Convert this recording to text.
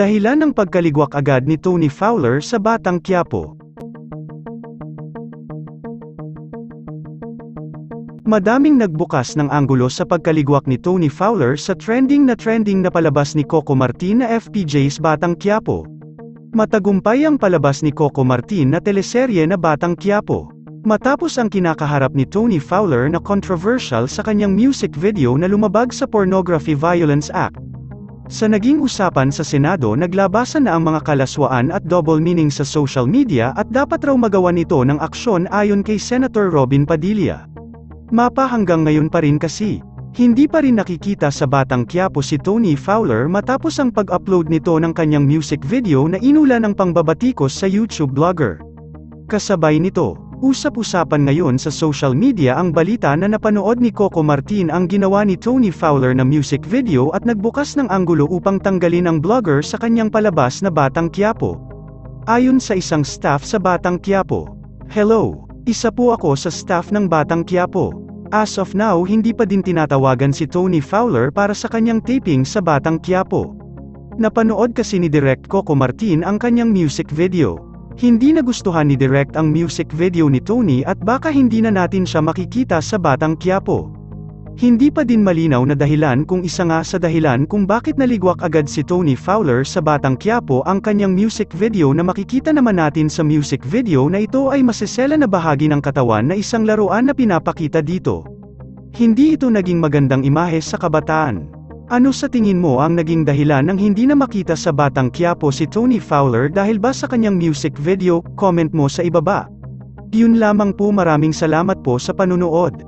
Dahilan ng pagkaligwak agad ni Tony Fowler sa Batang Quiapo. Madaming nagbukas ng anggulo sa pagkaligwak ni Tony Fowler sa trending na trending na palabas ni Coco Martin na FPJ's Batang Quiapo. Matagumpay ang palabas ni Coco Martin na teleserye na Batang Quiapo. Matapos ang kinakaharap ni Tony Fowler na controversial sa kanyang music video na lumabag sa Pornography Violence Act. Sa naging usapan sa Senado naglabasan na ang mga kalaswaan at double meaning sa social media at dapat raw magawa nito ng aksyon ayon kay Senator Robin Padilla. Mapa hanggang ngayon pa rin kasi. Hindi pa rin nakikita sa Batang Quiapo si Tony Fowler matapos ang pag-upload nito ng kanyang music video na inula ng pangbabatikos sa YouTube blogger. Kasabay nito, usap-usapan ngayon sa social media ang balita na napanood ni Coco Martin ang ginawa ni Tony Fowler na music video at nagbukas ng anggulo upang tanggalin ang blogger sa kanyang palabas na Batang Quiapo. Ayon sa isang staff sa Batang Quiapo, Hello, isa po ako sa staff ng Batang Quiapo. As of now hindi pa din tinatawagan si Tony Fowler para sa kanyang taping sa Batang Quiapo. Napanood kasi ni Direct Coco Martin ang kanyang music video. Hindi nagustuhan ni Direct ang music video ni Tony at baka hindi na natin siya makikita sa Batang Quiapo. Hindi pa din malinaw na dahilan kung isa nga sa dahilan kung bakit naligwak agad si Tony Fowler sa Batang Quiapo ang kanyang music video na makikita naman natin sa music video na ito ay masesela na bahagi ng katawan na isang laruan na pinapakita dito. Hindi ito naging magandang imahe sa kabataan. Ano sa tingin mo ang naging dahilan ng hindi na makita sa Batang Quiapo si Tony Fowler dahil ba sa kanyang music video? Comment mo sa ibaba. Yun lamang po maraming salamat po sa panunood.